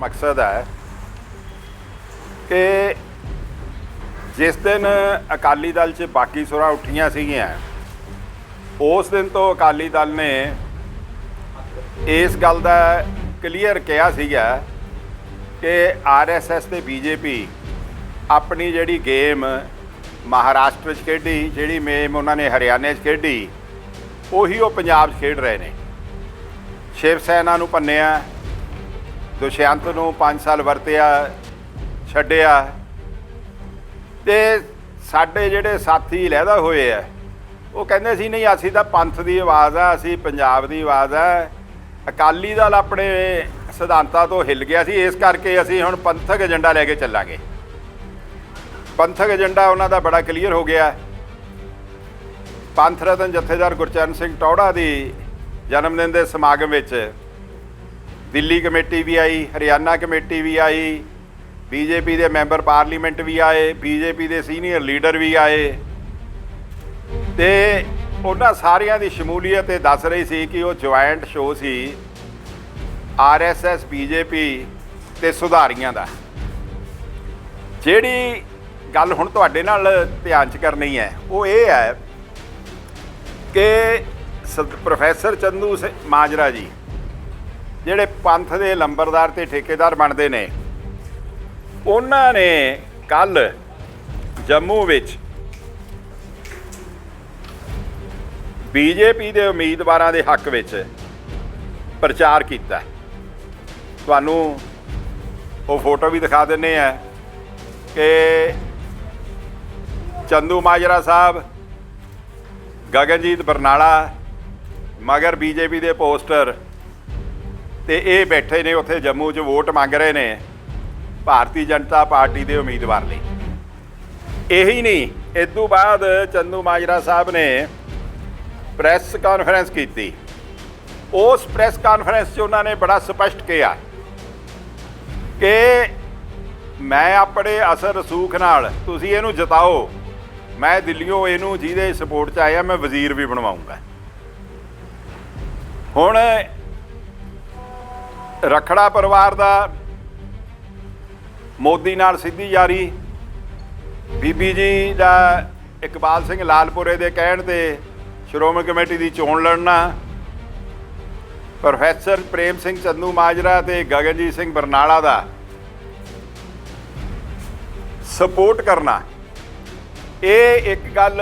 ਮਕਸਦ ਹੈ ਕਿ ਜਿਸ ਦਿਨ ਅਕਾਲੀ ਦਲ 'ਚ ਬਾਕੀ ਸੁਰਾਂ ਉੱਠੀਆਂ ਸੀਗੀਆਂ, ਉਸ ਦਿਨ ਤੋਂ ਅਕਾਲੀ ਦਲ ਨੇ ਇਸ ਗੱਲ ਦਾ ਕਲੀਅਰ ਕਿਹਾ ਸੀਗਾ ਕਿ ਆਰਐਸਐਸ ਤੇ ਬੀਜੇਪੀ ਆਪਣੀ ਜਿਹੜੀ ਗੇਮ ਮਹਾਰਾਸ਼ਟਰ 'ਚ ਖੇਡੀ, ਜਿਹੜੀ ਮੇਮ ਉਹਨਾਂ ਨੇ ਹਰਿਆਣੇ 'ਚ ਖੇਡੀ, ਉਹੀ ਉਹ ਪੰਜਾਬ 'ਚ ਖੇਡ ਰਹੇ ਨੇ। ਸ਼ਿਵ ਸੈਨਾ ਨੂੰ ਪੰਨਿਆ ਦੁਸ਼ਯੰਤ ਨੂੰ 5 ਸਾਲ ਵਰਤਿਆ, ਛੱਡਿਆ। ਤੇ ਸਾਡੇ ਜਿਹੜੇ ਸਾਥੀ ਲਹਿਦਾ ਹੋਏ ਆ, ਉਹ ਕਹਿੰਦੇ ਸੀ, ਨਹੀਂ, ਅਸੀਂ ਤਾਂ ਪੰਥ ਦੀ ਆਵਾਜ਼ ਆ, ਅਸੀਂ ਪੰਜਾਬ ਦੀ ਆਵਾਜ਼ ਆ। ਅਕਾਲੀ ਦਲ ਆਪਣੇ ਸਿਧਾਂਤਾਂ ਤੋਂ ਹਿੱਲ ਗਿਆ ਸੀ, ਇਸ ਕਰਕੇ ਅਸੀਂ ਹੁਣ ਪੰਥਕ ਏਜੰਡਾ ਲੈ ਕੇ ਚੱਲਾਂਗੇ। ਪੰਥਕ ਏਜੰਡਾ ਉਹਨਾਂ ਦਾ ਬੜਾ ਕਲੀਅਰ ਹੋ ਗਿਆ। ਪੰਥ ਰਤਨ ਜਥੇਦਾਰ ਗੁਰਚਰਨ ਸਿੰਘ ਟੌੜਾ ਦੀ ਜਨਮ ਦਿਨ ਦੇ ਸਮਾਗਮ ਵਿੱਚ ਦਿੱਲੀ ਕਮੇਟੀ ਵੀ ਆਈ, ਹਰਿਆਣਾ ਕਮੇਟੀ ਵੀ ਆਈ, ਬੀਜੇਪੀ ਦੇ ਮੈਂਬਰ ਪਾਰਲੀਮੈਂਟ ਵੀ ਆਏ, ਬੀਜੇਪੀ ਦੇ ਸੀਨੀਅਰ ਲੀਡਰ ਵੀ ਆਏ। ਤੇ ਉਹਨਾਂ ਸਾਰਿਆਂ ਦੀ ਸ਼ਮੂਲੀਅਤ ਇਹ ਦੱਸ ਰਹੀ ਸੀ ਕਿ ਉਹ ਜੁਆਇੰਟ ਸ਼ੋਅ ਸੀ ਆਰਐਸਐਸ ਬੀਜੇਪੀ ਤੇ ਸੁਧਾਰੀਆਂ ਦਾ। ਜਿਹੜੀ ਗੱਲ ਹੁਣ ਤੁਹਾਡੇ ਨਾਲ ਧਿਆਨ ਚ ਕਰਨੀ ਹੈ, ਉਹ ਇਹ ਹੈ ਕਿ ਸ- ਪ੍ਰੋਫੈਸਰ ਚੰਦੂ ਮਾਜਰਾ ਜੀ ਜਿਹੜੇ ਪੰਥ ਦੇ ਲੰਬਰਦਾਰ ਤੇ ਠੇਕੇਦਾਰ ਬਣਦੇ ਨੇ, ਉਹਨਾਂ ਨੇ ਕੱਲ ਜੰਮੂ ਵਿੱਚ ਬੀਜੇਪੀ ਦੇ ਉਮੀਦਵਾਰਾਂ ਦੇ ਹੱਕ ਵਿੱਚ ਪ੍ਰਚਾਰ ਕੀਤਾ। ਤੁਹਾਨੂੰ ਉਹ ਫੋਟੋ ਵੀ ਦਿਖਾ ਦਿੰਨੇ ਆ ਕਿ ਚੰਦੂ ਮਾਜਰਾ ਸਾਹਿਬ, ਗਗਨਜੀਤ ਬਰਨਾਲਾ, ਮਗਰ ਬੀਜੇਪੀ ਦੇ ਪੋਸਟਰ ਤੇ ਇਹ ਬੈਠੇ ਨੇ ਉੱਥੇ ਜੰਮੂ 'ਚ ਵੋਟ ਮੰਗ ਰਹੇ ਨੇ ਭਾਰਤੀ ਜਨਤਾ ਪਾਰਟੀ ਦੇ ਉਮੀਦਵਾਰ ਲਈ। ਇਹੀ ਨਹੀਂ ਇਸ ਤੋਂ ਬਾਅਦ ਚੰਦੂ ਮਾਜਰਾ ਸਾਹਿਬ ਨੇ ਪ੍ਰੈਸ ਕਾਨਫਰੰਸ ਕੀਤੀ। ਉਸ ਪ੍ਰੈਸ ਕਾਨਫਰੰਸ 'ਚ ਉਹਨਾਂ ਨੇ ਬੜਾ ਸਪਸ਼ਟ ਕਿਹਾ ਕਿ ਮੈਂ ਆਪਣੇ ਅਸਰ ਰਸੂਖ ਨਾਲ, ਤੁਸੀਂ ਇਹਨੂੰ ਜਿਤਾਓ, ਮੈਂ ਦਿੱਲੀੋਂ ਇਹਨੂੰ ਜਿਹਦੇ ਸਪੋਰਟ 'ਚ ਆਇਆ, ਮੈਂ ਵਜ਼ੀਰ ਵੀ ਬਣਵਾਉਂਗਾ। ਹੁਣ ਰਖੜਾ ਪਰਿਵਾਰ ਦਾ ਮੋਦੀ ਨਾਲ ਸਿੱਧੀ ਯਾਰੀ। ਬੀਬੀ ਜੀ ਦਾ ਇਕਬਾਲ ਸਿੰਘ ਲਾਲਪੁਰੇ ਦੇ ਕਹਿਣ ਤੇ ਸ਼੍ਰੋਮਣੀ ਕਮੇਟੀ ਦੀ ਚੋਣ ਲੜਨਾ। ਪ੍ਰੋਫੈਸਰ ਪ੍ਰੇਮ ਸਿੰਘ ਚੰਦੂ ਮਾਜਰਾ ਤੇ ਗਗਨਜੀਤ ਸਿੰਘ ਬਰਨਾਲਾ ਦਾ ਸਪੋਰਟ ਕਰਨਾ। ਇਹ ਇੱਕ ਗੱਲ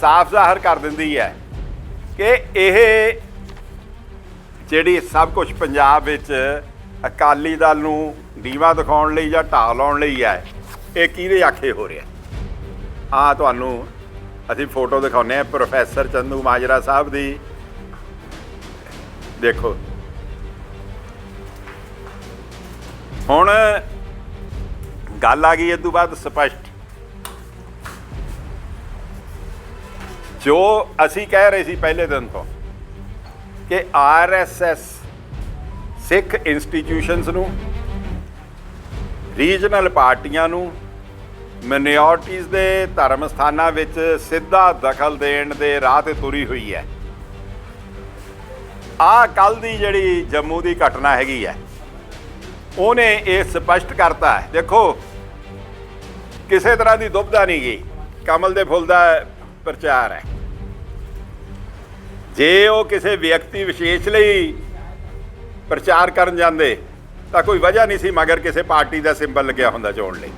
ਸਾਫ਼ ਜ਼ਾਹਰ ਕਰ ਦਿੰਦੀ ਹੈ ਕਿ ਇਹ ਜਿਹੜੀ ਸਭ ਕੁਝ ਪੰਜਾਬ ਵਿੱਚ ਅਕਾਲੀ ਦਲ ਨੂੰ ਦੀਵਾ ਦਿਖਾਉਣ ਲਈ ਜਾਂ ਢਾਹ ਲਾਉਣ ਲਈ ਹੈ, ਇਹ ਕਿਹਦੇ ਆਖੇ ਹੋ ਰਿਹਾ? ਆ ਤੁਹਾਨੂੰ ਅਸੀਂ ਫੋਟੋ ਦਿਖਾਉਂਦੇ ਆ ਪ੍ਰੋਫੈਸਰ ਚੰਦੂ ਮਾਜਰਾ ਸਾਹਿਬ ਦੀ। ਦੇਖੋ। ਹੁਣ ਗੱਲ ਆ ਗਈ ਇਸ ਤੋਂ ਬਾਅਦ ਸਪਸ਼ਟ। ਜੋ ਅਸੀਂ ਕਹਿ ਰਹੇ ਸੀ ਪਹਿਲੇ ਦਿਨ ਤੋਂ ਕਿ ਆਰਐਸਐਸ ਸਿੱਖ ਇੰਸਟੀਟਿਊਸ਼ਨਸ ਨੂੰ ਰੀਜਨਲ ਪਾਰਟੀਆਂ ਨੂੰ ਮਿਨੋਰਟੀਜ਼ ਦੇ ਧਰਮ ਸਥਾਨਾਂ ਵਿੱਚ ਸਿੱਧਾ ਦਖਲ ਦੇਣ ਦੇ ਰਾਹ ਤੇ ਤੁਰੀ ਹੋਈ ਹੈ। ਆ ਕੱਲ ਦੀ ਜਿਹੜੀ ਜੰਮੂ ਦੀ ਘਟਨਾ ਹੈਗੀ ਹੈ, ਉਹਨੇ ਇਹ ਸਪਸ਼ਟ ਕਰਤਾ ਹੈ। ਦੇਖੋ, ਕਿਸੇ ਤਰ੍ਹਾਂ ਦੀ ਦੁਬਦਾ ਨਹੀਂ ਗਈ। ਕਮਲ ਦੇ ਫੁੱਲ ਦਾ ਪ੍ਰਚਾਰ ਹੈ। ਜੇ ਉਹ ਕਿਸੇ ਵਿਅਕਤੀ ਵਿਸ਼ੇਸ਼ ਲਈ ਪ੍ਰਚਾਰ ਕਰਨ ਜਾਂਦੇ, ਤਾਂ ਕੋਈ ਵਜ੍ਹਾ ਨਹੀਂ ਸੀ ਮਗਰ ਕਿਸੇ ਪਾਰਟੀ ਦਾ ਸਿੰਬਲ ਲੱਗਿਆ ਹੁੰਦਾ ਚੋਣ ਲਈ।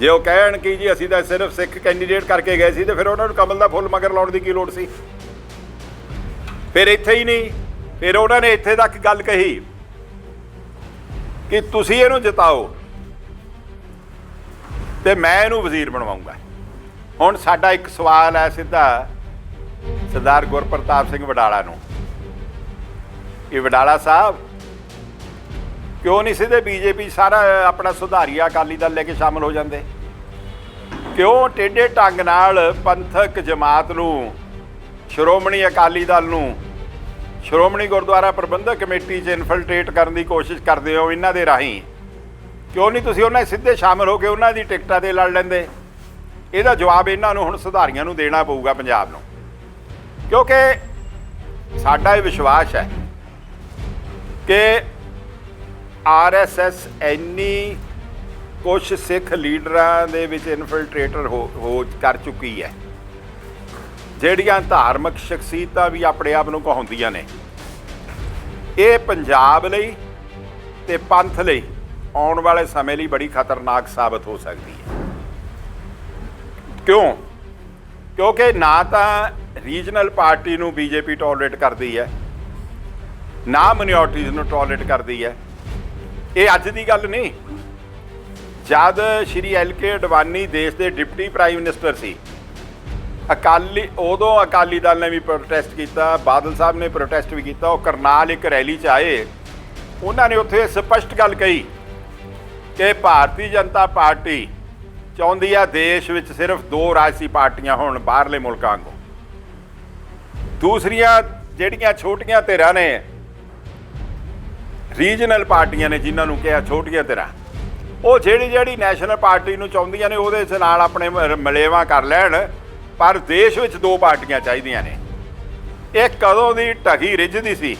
ਜੇ ਉਹ ਕਹਿਣ ਕਿ ਜੀ ਅਸੀਂ ਤਾਂ ਸਿਰਫ ਸਿੱਖ ਕੈਂਡੀਡੇਟ ਕਰਕੇ ਗਏ ਸੀ, ਤੇ ਫਿਰ ਉਹਨਾਂ ਨੂੰ ਕਮਲ ਦਾ ਫੁੱਲ ਮਗਰ ਲਾਉਣ ਦੀ ਕੀ ਲੋੜ ਸੀ? ਫਿਰ ਇੱਥੇ ਹੀ ਨਹੀਂ, ਫਿਰ ਉਹਨਾਂ ਨੇ ਇੱਥੇ ਤੱਕ ਗੱਲ ਕਹੀ ਕਿ ਤੁਸੀਂ ਇਹਨੂੰ ਜਿਤਾਓ ਤੇ ਮੈਂ ਇਹਨੂੰ ਵਜ਼ੀਰ ਬਣਵਾਉਂਗਾ। ਹੁਣ ਸਾਡਾ ਇੱਕ ਸਵਾਲ ਹੈ ਸਿੱਧਾ। ਸਰਦਾਰ ਗੁਰਪ੍ਰਤਾਪ ਸਿੰਘ ਵਡਾਲਾ ਨੂੰ। ਇਹ ਵਡਾਲਾ ਸਾਹਿਬ ਕਿਉਂ ਨਹੀਂ ਸਿੱਧੇ ਬੀਜੇਪੀ ਸਾਰਾ ਆਪਣਾ ਸੁਧਾਰੀਆ ਅਕਾਲੀ ਦਲ ਲੈ ਕੇ ਸ਼ਾਮਲ ਹੋ ਜਾਂਦੇ? ਕਿਉਂ ਟੇਢੇ ਢੰਗ ਨਾਲ ਪੰਥਕ ਜਮਾਤ ਨੂੰ, ਸ਼੍ਰੋਮਣੀ ਅਕਾਲੀ ਦਲ ਨੂੰ, ਸ਼੍ਰੋਮਣੀ ਗੁਰਦੁਆਰਾ ਪ੍ਰਬੰਧਕ ਕਮੇਟੀ 'ਚ ਇਨਫਿਲਟ੍ਰੇਟ ਕਰਨ ਦੀ ਕੋਸ਼ਿਸ਼ ਕਰਦੇ ਹੋ ਇਹਨਾਂ ਦੇ ਰਾਹੀਂ? ਕਿਉਂ ਨਹੀਂ ਤੁਸੀਂ ਉਹਨਾਂ ਸਿੱਧੇ ਸ਼ਾਮਲ ਹੋ ਕੇ ਉਹਨਾਂ ਦੀ ਟਿਕਟਾਂ ਤੇ ਲੜ ਲੈਂਦੇ? ਇਹਦਾ ਜਵਾਬ ਇਹਨਾਂ ਨੂੰ ਹੁਣ ਸੁਧਾਰੀਆਂ ਨੂੰ ਦੇਣਾ ਪਊਗਾ ਪੰਜਾਬ ਨੂੰ। ਕਿਉਂਕਿ ਸਾਡਾ ਇਹ ਵਿਸ਼ਵਾਸ ਹੈ ਕਿ ਆਰਐਸਐਸ ਇੰਨੀ ਕੁਝ ਸਿੱਖ ਲੀਡਰਾਂ ਦੇ ਵਿੱਚ ਇਨਫਿਲਟ੍ਰੇਟਰ ਹੋ ਕਰ ਚੁੱਕੀ ਹੈ। ਜਿਹੜੀਆਂ ਧਾਰਮਿਕ ਸ਼ਖਸੀਅਤਾਂ ਵੀ ਆਪਣੇ ਆਪ ਨੂੰ ਕਹਾਉਂਦੀਆਂ ਨੇ। ਇਹ ਪੰਜਾਬ ਲਈ ਤੇ ਪੰਥ ਲਈ ਆਉਣ ਵਾਲੇ ਸਮੇਂ ਲਈ ਬੜੀ ਖਤਰਨਾਕ ਸਾਬਤ ਹੋ ਸਕਦੀ ਹੈ। ਕਿਉਂ? ਕਿਉਂਕਿ ਨਾ ਤਾਂ ਰੀਜਨਲ ਪਾਰਟੀ ਨੂੰ ਬੀਜੇਪੀ ਟੋਲਰੇਟ ਕਰਦੀ ਹੈ, ਨਾ ਮਿਨੋਰਟੀਜ਼ ਨੂੰ ਟੋਲਰੇਟ ਕਰਦੀ ਹੈ। ਇਹ ਅੱਜ ਦੀ ਗੱਲ ਨਹੀਂ। ਜਦ ਸ਼੍ਰੀ ਐਲ ਕੇ ਅਡਵਾਨੀ ਦੇਸ਼ ਦੇ ਡਿਪਟੀ ਪ੍ਰਾਈਮ ਮਿਨਿਸਟਰ ਸੀ, ਅਕਾਲੀ, ਉਦੋਂ ਅਕਾਲੀ ਦਲ ਨੇ ਵੀ ਪ੍ਰੋਟੈਸਟ ਕੀਤਾ, ਬਾਦਲ ਸਾਹਿਬ ਨੇ ਪ੍ਰੋਟੈਸਟ ਵੀ ਕੀਤਾ, ਉਹ ਕਰਨਾਲ ਇੱਕ ਰੈਲੀ 'ਚ ਆਏ। ਉਹਨਾਂ ਨੇ ਉੱਥੇ ਸਪਸ਼ਟ ਗੱਲ ਕਹੀ ਕਿ ਭਾਰਤੀ ਜਨਤਾ ਪਾਰਟੀ ਚਾਹੁੰਦੀ ਆ ਦੇਸ਼ ਵਿੱਚ ਸਿਰਫ ਦੋ ਰਾਜਸੀ ਪਾਰਟੀਆਂ ਹੋਣ ਬਾਹਰਲੇ ਮੁਲਕਾਂ ਵਾਂਗੂ। ਦੂਸਰੀਆਂ ਜਿਹੜੀਆਂ ਛੋਟੀਆਂ ਧਿਰਾਂ ਨੇ ਰੀਜਨਲ ਪਾਰਟੀਆਂ ਨੇ ਜਿਨ੍ਹਾਂ ਨੂੰ ਕਿਹਾ ਛੋਟੀਆਂ ਧਿਰਾਂ। ਉਹ ਜਿਹੜੀ ਜਿਹੜੀ ਨੈਸ਼ਨਲ ਪਾਰਟੀ ਨੂੰ ਚਾਹੁੰਦੀਆਂ ਨੇ, ਉਹਦੇ ਨਾਲ ਆਪਣੇ ਮ- ਮਲੇਵਾ ਕਰ ਲੈਣ, ਪਰ ਦੇਸ਼ ਵਿੱਚ ਦੋ ਪਾਰਟੀਆਂ ਚਾਹੀਦੀਆਂ ਨੇ। ਇਹ ਕਦੋਂ ਦੀ ਢਗੀ ਰਿੱਝਦੀ ਸੀ,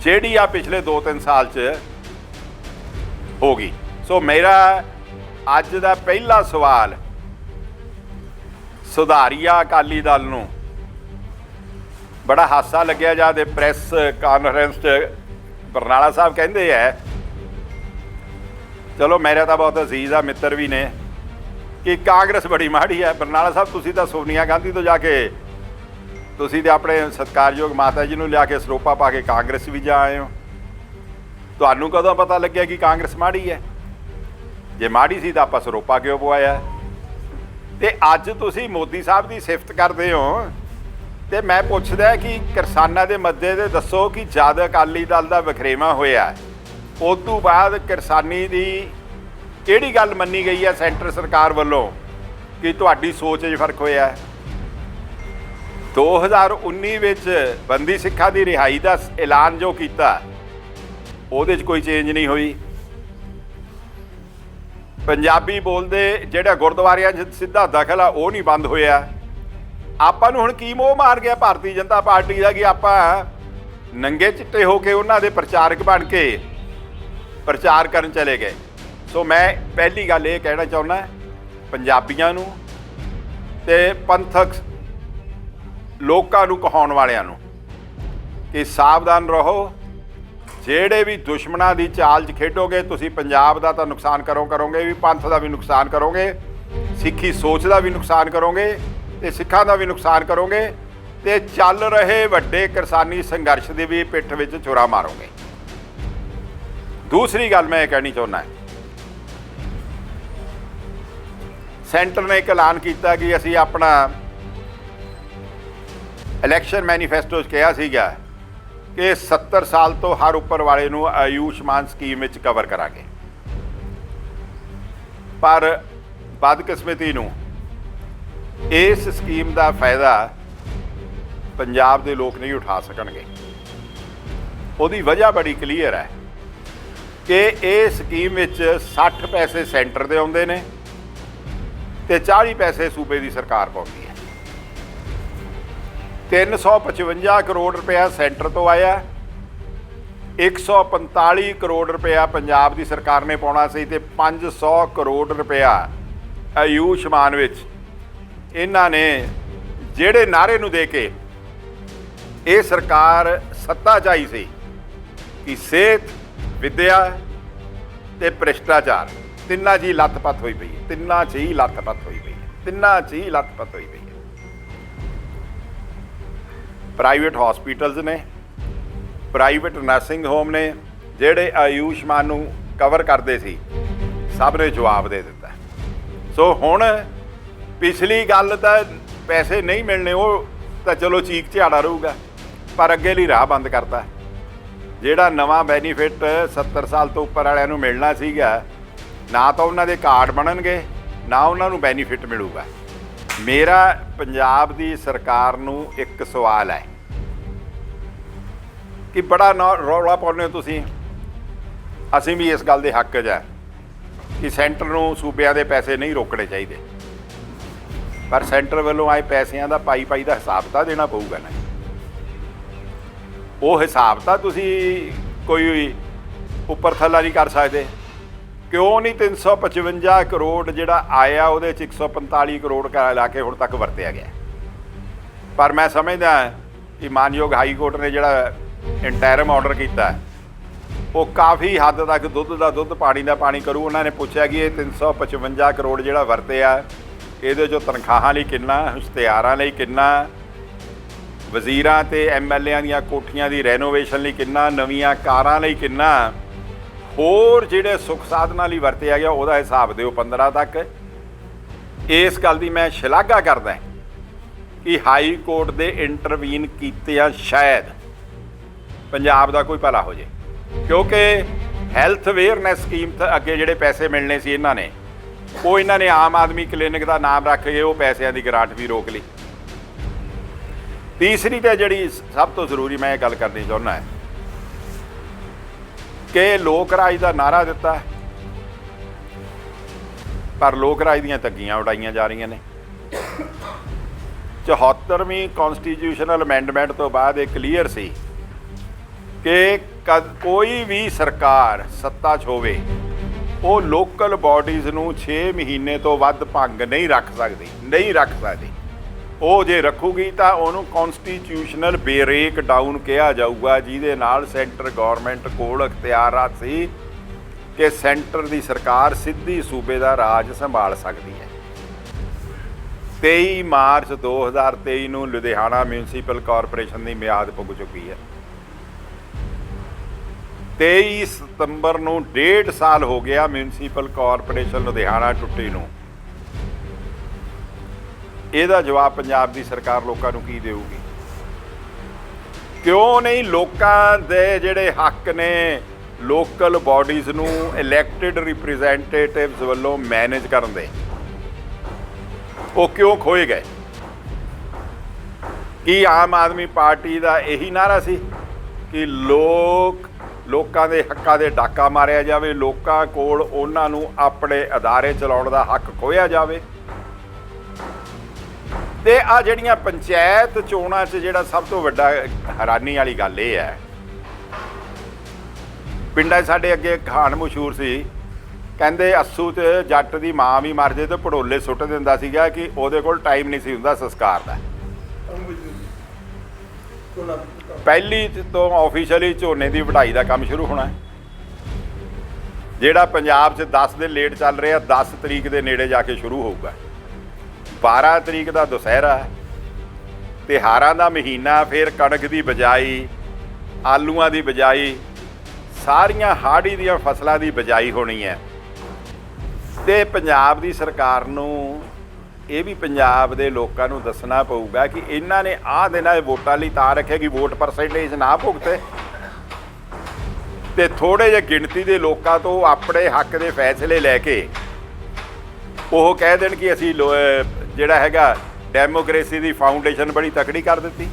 ਜਿਹੜੀ ਆ ਪਿਛਲੇ 2-3 ਸਾਲ ਚ ਹੋ ਗਈ। ਸੋ ਮੇਰਾ ਅੱਜ ਦਾ ਪਹਿਲਾ ਸਵਾਲ। ਸੁਧਾਰੀਆ ਅਕਾਲੀ ਦਲ ਨੂੰ। ਬੜਾ ਹਾਸਾ ਲੱਗਿਆ ਜਦ ਇਹ ਪ੍ਰੈਸ ਕਾਨਫਰੰਸ 'ਚ। ਬਰਨਾਲਾ ਸਾਹਿਬ ਕਹਿੰਦੇ ਐ, ਚਲੋ ਮੇਰਾ ਤਾਂ ਬਹੁਤ ਅਜ਼ੀਜ਼ ਆ, ਮਿੱਤਰ ਵੀ ਨੇ। ਕਿ ਕਾਂਗਰਸ ਬੜੀ ਮਾੜੀ ਹੈ ਬਰਨਾਲਾ ਸਾਹਿਬ, ਤੁਸੀਂ ਤਾਂ ਸੋਨੀਆ ਗਾਂਧੀ ਤੋਂ ਜਾ ਕੇ, ਤੁਸੀਂ ਤੇ ਆਪਣੇ ਸਤਿਕਾਰਯੋਗ ਮਾਤਾ ਜੀ ਨੂੰ ਲਿਆ ਕੇ ਸਰੋਪਾ ਪਾ ਕੇ ਕਾਂਗਰਸ ਵੀ ਜਾ ਆਏ ਹੋ। ਤੁਹਾਨੂੰ ਕਦੋਂ ਪਤਾ ਲੱਗਿਆ ਕਿ ਕਾਂਗਰਸ ਮਾੜੀ ਹੈ ਜੇ ਮਾੜੀ ਸੀ ਤਾਂ ਆਪਾਂ ਸਰੋਪਾ ਕਿਉਂ ਪਵਾਇਆ? ਤੇ ਅੱਜ ਤੁਸੀਂ ਮੋਦੀ ਸਾਹਿਬ ਦੀ ਸਿਫਤ ਕਰਦੇ ਹੋ ਤੇ ਮੈਂ ਪੁੱਛਦਾ ਕਿ ਕਿਸਾਨਾਂ ਦੇ ਮੱਦੇ ਤੇ ਦੱਸੋ ਕਿ ਜਦ ਅਕਾਲੀ ਦਲ ਦਾ ਵਖਰੇਵਾ ਹੋਇਆ ਉਸ ਤੋਂ ਬਾਅਦ ਕਿਸਾਨੀ ਦੀ ਕਿਹੜੀ ਗੱਲ ਮੰਨੀ ਗਈ ਹੈ ਸੈਂਟਰ ਸਰਕਾਰ ਵੱਲੋਂ ਕਿ ਤੁਹਾਡੀ ਸੋਚ 'ਚ ਫ਼ਰਕ ਹੋਇਆ? ਹੈ 2019 ਵਿੱਚ ਬੰਦੀ ਸਿੱਖਾਂ ਦੀ ਰਿਹਾਈ ਦਾ ਐਲਾਨ ਜੋ ਕੀਤਾ, ਉਹਦੇ 'ਚ ਕੋਈ ਚੇਂਜ ਨਹੀਂ ਹੋਈ। ਪੰਜਾਬੀ ਬੋਲਦੇ ਜਿਹੜਾ ਗੁਰਦੁਆਰਿਆਂ 'ਚ ਸਿੱਧਾ ਦਖਲ ਆ, ਉਹ ਨਹੀਂ ਬੰਦ ਹੋਇਆ। ਆਪਾਂ ਨੂੰ ਹੁਣ ਕੀ ਮੋਹ ਮਾਰ ਗਿਆ ਭਾਰਤੀ ਜਨਤਾ ਪਾਰਟੀ ਦਾ ਕਿ ਆਪਾਂ ਨੰਗੇ ਚਿੱਟੇ ਹੋ ਕੇ ਉਹਨਾਂ ਦੇ ਪ੍ਰਚਾਰਕ ਬਣ ਕੇ ਪ੍ਰਚਾਰ ਕਰਨ ਚਲੇ ਗਏ। ਸੋ ਮੈਂ ਪਹਿਲੀ ਗੱਲ ਇਹ ਕਹਿਣਾ ਚਾਹੁੰਦਾ, ਪੰਜਾਬੀਆਂ ਨੂੰ ਤੇ ਪੰਥਕ ਲੋਕਾਂ ਨੂੰ ਕਹਾਉਣ ਵਾਲਿਆਂ ਨੂੰ ਕਿ ਸਾਵਧਾਨ ਰਹੋ ਜਿਹੜੇ ਵੀ ਦੁਸ਼ਮਣਾਂ ਦੀ ਚਾਲ 'ਚ ਖੇਡੋਗੇ, ਤੁਸੀਂ ਪੰਜਾਬ ਦਾ ਤਾਂ ਨੁਕਸਾਨ ਕਰੋ ਕਰੋਗੇ ਵੀ, ਪੰਥ ਦਾ ਵੀ ਨੁਕਸਾਨ ਕਰੋਗੇ, ਸਿੱਖੀ ਸੋਚ ਦਾ ਵੀ ਨੁਕਸਾਨ ਕਰੋਗੇ ਤੇ ਸਿੱਖਾਂ ਦਾ ਵੀ ਨੁਕਸਾਨ ਕਰੋਗੇ ਤੇ ਚੱਲ ਰਹੇ ਵੱਡੇ ਕਿਸਾਨੀ ਸੰਘਰਸ਼ ਦੇ ਵੀ ਪਿੱਠ ਵਿੱਚ ਛੁਰਾ ਮਾਰੋਗੇ। ਦੂਸਰੀ ਗੱਲ ਮੈਂ ਇਹ ਕਹਿਣੀ ਚਾਹੁੰਦਾ ਸੈਂਟਰ ਨੇ ਇੱਕ ਐਲਾਨ ਕੀਤਾ ਕਿ ਅਸੀਂ ਆਪਣਾ ਇਲੈਕਸ਼ਨ ਮੈਨੀਫੈਸਟੋ 'ਚ ਕਿਹਾ ਸੀਗਾ। ਕਿ 70 ਸਾਲ ਤੋਂ ਹਰ ਉੱਪਰ ਵਾਲੇ ਨੂੰ ਆਯੂਸ਼ਮਾਨ ਸਕੀਮ ਵਿੱਚ ਕਵਰ ਕਰਾਂਗੇ। ਪਰ ਬਦਕਿਸਮਤੀ ਨੂੰ ਇਸ ਸਕੀਮ ਦਾ ਫਾਇਦਾ ਪੰਜਾਬ ਦੇ ਲੋਕ ਨਹੀਂ ਉਠਾ ਸਕਣਗੇ। ਉਹਦੀ ਵਜ੍ਹਾ ਬੜੀ ਕਲੀਅਰ ਹੈ ਕਿ ਇਹ ਸਕੀਮ ਵਿੱਚ 60 ਪੈਸੇ ਸੈਂਟਰ ਦੇ ਆਉਂਦੇ ਨੇ ਤੇ 40 ਪੈਸੇ ਸੂਬੇ ਦੀ ਸਰਕਾਰ ਪਾਉਂਦੀ ਹੈ। 355 ਕਰੋੜ ਰੁਪਇਆ ਸੈਂਟਰ ਤੋਂ ਆਇਆ 145 ਕਰੋੜ ਰੁਪਇਆ ਪੰਜਾਬ ਦੀ ਸਰਕਾਰ ਨੇ ਪਾਉਣਾ ਸੀ ਤੇ 500 ਕਰੋੜ ਰੁਪਇਆ ਆਯੂਸ਼ਮਾਨ ਵਿੱਚ। ਇਹਨਾਂ ਨੇ ਜਿਹੜੇ ਨਾਰੇ ਨੂੰ ਦੇ ਕੇ ਇਹ ਸਰਕਾਰ ਸੱਤਾ ਚਾਈ ਸੀ ਕਿ ਸਿਹਤ, ਵਿਦਿਆ ਤੇ ਭ੍ਰਿਸ਼ਟਾਚਾਰ ਤਿੰਨਾਂ 'ਚ ਹੀ ਲੱਥਪੱਥ ਹੋਈ ਪਈ ਤਿੰਨਾਂ 'ਚ ਹੀ ਲੱਥਪੱਥ ਹੋਈ ਪਈ ਹੈ, ਤਿੰਨਾਂ 'ਚ ਹੀ ਲੱਥਪੱਥ ਹੋਈ ਪਈ ਪ੍ਰਾਈਵੇਟ ਹਸਪੀਟਲਸ ਨੇ, ਪ੍ਰਾਈਵੇਟ ਨਰਸਿੰਗ ਹੋਮ ਨੇ, ਜਿਹੜੇ ਆਯੂਸ਼ਮਾਨ ਨੂੰ ਕਵਰ ਕਰਦੇ ਸੀ, ਸਭ ਨੇ ਜਵਾਬ ਦੇ ਦਿੱਤਾ। ਸੋ ਹੁਣ ਪਿਛਲੀ ਗੱਲ ਤਾਂ ਪੈਸੇ ਨਹੀਂ ਮਿਲਣੇ, ਉਹ ਤਾਂ ਚਲੋ ਚੀਕ ਝਾੜਾ ਰਹੂਗਾ, ਪਰ ਅੱਗੇ ਲਈ ਰਾਹ ਬੰਦ ਕਰਤਾ। ਜਿਹੜਾ ਨਵਾਂ ਬੈਨੀਫਿਟ 70 ਸਾਲ ਤੋਂ ਉੱਪਰ ਵਾਲਿਆਂ ਨੂੰ ਮਿਲਣਾ ਸੀਗਾ, ਨਾ ਤਾਂ ਉਹਨਾਂ ਦੇ ਕਾਰਡ ਬਣਨਗੇ, ਨਾ ਉਹਨਾਂ ਨੂੰ ਬੈਨੀਫਿਟ ਮਿਲੂਗਾ। ਮੇਰਾ ਪੰਜਾਬ ਦੀ ਸਰਕਾਰ ਨੂੰ ਇੱਕ ਸਵਾਲ ਹੈ ਕਿ ਬੜਾ ਨੌ- ਰੌਲਾ ਪਾਉਂਦੇ ਹੋ ਤੁਸੀਂ? ਅਸੀਂ ਵੀ ਇਸ ਗੱਲ ਦੇ ਹੱਕ 'ਚ ਹੈ ਕਿ ਸੈਂਟਰ ਨੂੰ ਸੂਬਿਆਂ ਦੇ ਪੈਸੇ ਨਹੀਂ ਰੋਕਣੇ ਚਾਹੀਦੇ। ਪਰ ਸੈਂਟਰ ਵੱਲੋਂ ਆਏ ਪੈਸਿਆਂ ਦਾ ਪਾਈ ਪਾਈ ਦਾ ਹਿਸਾਬ ਤਾਂ ਦੇਣਾ ਪਊਗਾ ਨਾ। ਉਹ ਹਿਸਾਬ ਤਾਂ ਤੁਸੀਂ ਕੋਈ ਉੱਪਰ ਥੱਲਾ ਨਹੀਂ ਕਰ ਸਕਦੇ। ਕਿਉਂ ਨਹੀਂ 355 ਕਰੋੜ ਜਿਹੜਾ ਆਇਆ, ਉਹਦੇ ਚ 145 ਕਰੋੜ ਕਾ ਲਾ ਕੇ ਹੁਣ ਤੱਕ ਵਰਤਿਆ ਗਿਆ। ਪਰ ਮੈਂ ਸਮਝਦਾ ਕਿ ਮਾਨਯੋਗ ਹਾਈ ਕੋਰਟ ਨੇ ਜਿਹੜਾ ਇੰਟਰਮ ਆਰਡਰ ਕੀਤਾ, ਉਹ ਕਾਫੀ ਹੱਦ ਤੱਕ ਦੁੱਧ ਦਾ ਦੁੱਧ, ਪਾਣੀ ਦਾ ਪਾਣੀ ਕਰੂ। ਉਹਨਾਂ ਨੇ ਪੁੱਛਿਆ ਕਿ ਇਹ 355 ਕਰੋੜ ਜਿਹੜਾ ਵਰਤਿਆ, ਇਹਦੇ ਚੋਂ ਤਨਖਾਹਾਂ ਲਈ ਕਿੰਨਾ, ਇਸ਼ਤਿਹਾਰਾਂ ਲਈ ਕਿੰਨਾ, ਵਜ਼ੀਰਾਂ ਤੇ ਐਮਐਲਏਆਂ ਦੀਆਂ ਕੋਠੀਆਂ ਦੀ ਰੈਨੋਵੇਸ਼ਨ ਲਈ ਕਿੰਨਾ, ਨਵੀਆਂ ਕਾਰਾਂ ਲਈ ਕਿੰਨਾ ਹੋਰ ਜਿਹੜੇ ਸੁੱਖ ਸਾਧਨਾਂ ਲਈ ਵਰਤਿਆ ਗਿਆ, ਉਹਦਾ ਹਿਸਾਬ ਦਿਓ 15 ਤੱਕ। ਇਸ ਗੱਲ ਦੀ ਮੈਂ ਸ਼ਲਾਘਾ ਕਰਦਾ ਕਿ ਹਾਈ ਕੋਰਟ ਦੇ ਇੰਟਰਵੀਨ ਕੀਤੇ ਆ ਸ਼ਾਇਦ ਪੰਜਾਬ ਦਾ ਕੋਈ ਭਲਾ ਹੋ ਜੇ। ਕਿਉਂਕਿ ਹੈਲਥ ਅਵੇਅਰਨੈਸ ਸਕੀਮ ਤੇ ਅੱਗੇ ਜਿਹੜੇ ਪੈਸੇ ਮਿਲਣੇ ਸੀ ਇਹਨਾਂ ਨੇ, ਉਹ ਇਹਨਾਂ ਨੇ ਆਮ ਆਦਮੀ ਕਲੀਨਿਕ ਦਾ ਨਾਮ ਰੱਖ ਕੇ ਉਹ ਪੈਸਿਆਂ ਦੀ ਗ੍ਰਾਂਟ ਵੀ ਰੋਕ ਲਈ। ਤੀਸਰੀ ਤੇ ਜਿਹੜੀ ਸਭ ਤੋਂ ਜ਼ਰੂਰੀ ਮੈਂ ਇਹ ਗੱਲ ਕਰਨੀ ਚਾਹੁੰਦਾ ਹੈ ਕਿ ਲੋਕ ਰਾਜ ਦਾ ਨਾਰਾ ਦਿੱਤਾ ਹੈ। ਪਰ ਲੋਕ ਰਾਜ ਦੀਆਂ ਤੱਗੀਆਂ ਉਡਾਈਆਂ ਜਾ ਰਹੀਆਂ ਨੇ 74ਵੀਂ ਕਨਸਟੀਟਿਊਸ਼ਨਲ ਅਮੈਂਡਮੈਂਟ ਤੋਂ ਬਾਅਦ ਇਹ ਕਲੀਅਰ ਸੀ ਕਿ ਕਦ ਕੋਈ ਵੀ ਸਰਕਾਰ ਸੱਤਾ 'ਚ ਹੋਵੇ, ਉਹ ਲੋਕਲ ਬਾਡੀਜ਼ ਨੂੰ 6 ਮਹੀਨੇ ਤੋਂ ਵੱਧ ਭੰਗ ਨਹੀਂ ਰੱਖ ਸਕਦੀ, ਨਹੀਂ ਰੱਖ ਸਕਦੀ ਉਹ ਜੇ ਰੱਖੂਗੀ ਤਾਂ ਉਹਨੂੰ ਕਨਸਟੀਟਿਊਸ਼ਨਲ ਬੇਰੇਕ ਡਾਊਨ ਕਿਹਾ ਜਾਊਗਾ, ਜਿਹਦੇ ਨਾਲ ਸੈਂਟਰ ਗਵਰਨਮੈਂਟ ਕੋਲ ਅਖਤਿਆਰਾਤ ਸੀ ਕਿ ਸੈਂਟਰ ਦੀ ਸਰਕਾਰ ਸਿੱਧੀ ਸੂਬੇ ਦਾ ਰਾਜ ਸੰਭਾਲ ਸਕਦੀ ਹੈ। 23 ਮਾਰਚ 2023 ਨੂੰ ਲੁਧਿਆਣਾ ਮਿਊਨਿਸਪਲ ਕਾਰਪੋਰੇਸ਼ਨ ਦੀ ਮਿਆਦ ਪੁੱਗ ਚੁੱਕੀ ਹੈ। 23 ਸਤੰਬਰ ਨੂੰ ਡੇਢ ਸਾਲ ਹੋ ਗਿਆ ਮਿਊਨਿਸਪਲ ਕਾਰਪੋਰੇਸ਼ਨ ਲੁਧਿਆਣਾ ਟੁੱਟੀ ਨੂੰ। ਇਹਦਾ ਜਵਾਬ ਪੰਜਾਬ ਦੀ ਸਰਕਾਰ ਲੋਕਾਂ ਨੂੰ ਕੀ ਦੇਊਗੀ? ਕਿਉਂ ਨਹੀਂ ਲੋਕਾਂ ਦੇ ਜਿਹੜੇ ਹੱਕ ਨੇ ਲੋਕਲ ਬਾਡੀਜ਼ ਨੂੰ ਇਲੈਕਟਿਡ ਰਿਪਰੈਜ਼ੈਂਟੇਟਿਵਸ ਵੱਲੋਂ ਮੈਨੇਜ ਕਰਨ ਦੇ? ਉਹ ਕਿਉਂ ਖੋਏ ਗਏ? ਕੀ ਆਮ ਆਦਮੀ ਪਾਰਟੀ ਦਾ ਇਹੀ ਨਾਰਾ ਸੀ ਕਿ ਲੋਕ, ਲੋਕਾਂ ਦੇ ਹੱਕਾਂ ਦੇ ਡਾਕਾ ਮਾਰਿਆ ਜਾਵੇ, ਲੋਕਾਂ ਕੋਲ ਉਹਨਾਂ ਨੂੰ ਆਪਣੇ ਅਦਾਰੇ ਚਲਾਉਣ ਦਾ ਹੱਕ ਖੋਇਆ ਜਾਵੇ? ਤੇ ਆ ਜਿਹੜੀਆਂ ਪੰਚਾਇਤ ਚੋਣਾਂ 'ਚ ਜਿਹੜਾ ਸਭ ਤੋਂ ਵੱਡਾ ਹੈਰਾਨੀ ਵਾਲੀ ਗੱਲ ਇਹ ਹੈ। ਪਿੰਡਾਂ 'ਚ ਸਾਡੇ ਅੱਗੇ ਇੱਕ ਕਹਾਣ ਮਸ਼ਹੂਰ ਸੀ। ਕਹਿੰਦੇ ਅੱਸੂ ਤੇ ਜੱਟ ਦੀ ਮਾਂ ਵੀ ਮਰ ਜੇ ਤੇ ਪੜੋਲੇ ਸੁੱਟ ਦਿੰਦਾ ਸੀਗਾ ਕਿ ਉਹਦੇ ਕੋਲ ਟਾਈਮ ਨਹੀਂ ਸੀ ਹੁੰਦਾ ਸੰਸਕਾਰ ਦਾ। ਪਹਿਲੀ ਤੋਂ ਆਫੀਸ਼ੀਅਲੀ ਝੋਨੇ ਦੀ ਵਢਾਈ ਦਾ ਕੰਮ ਸ਼ੁਰੂ ਹੋਣਾ। ਹੈ ਜਿਹੜਾ ਪੰਜਾਬ 'ਚ 10 ਦਿਨ ਲੇਟ ਚੱਲ ਰਿਹਾ 10 ਤਰੀਕ ਦੇ ਨੇੜੇ ਜਾ ਕੇ ਸ਼ੁਰੂ ਹੋਊਗਾ। 12 ਤਰੀਕ ਦਾ ਦੁਸਹਿਰਾ ਹੈ। ਤਿਉਹਾਰਾਂ ਦਾ ਮਹੀਨਾ ਫਿਰ ਕਣਕ ਦੀ ਬਜਾਈ, ਆਲੂਆਂ ਦੀ ਬਜਾਈ, ਸਾਰੀਆਂ ਹਾੜੀ ਦੀਆਂ ਫਸਲਾਂ ਦੀ ਬਜਾਈ ਹੋਣੀ ਹੈ। ਤੇ ਪੰਜਾਬ ਦੀ ਸਰਕਾਰ ਨੂੰ ਇਹ ਵੀ ਪੰਜਾਬ ਦੇ ਲੋਕਾਂ ਨੂੰ ਦੱਸਣਾ ਪਊਗਾ ਕਿ ਇਹਨਾਂ ਨੇ ਆਹ ਦਿਨਾਂ ਇਹ ਵੋਟਾਂ ਲਈ ਤਾਂ ਰੱਖਿਆ ਕਿ ਵੋਟ ਪਰਸੈਂਟੇਜ ਨਾ ਭੁਗਤੇ। ਤੇ ਥੋੜੇ ਜਿਹੇ ਗਿਣਤੀ ਦੇ ਲੋਕਾਂ ਤੋਂ ਆਪਣੇ ਹੱਕ ਦੇ ਫੈਸਲੇ ਲੈ ਕੇ ਉਹ ਕਹਿ ਦੇਣ ਕਿ ਅਸੀਂ ਲੋ- ਜਿਹੜਾ ਹੈਗਾ ਡੈਮੋਕ੍ਰੇਸੀ ਦੀ ਫਾਊਂਡੇਸ਼ਨ ਬੜੀ ਤਕੜੀ ਕਰ ਦਿੱਤੀ।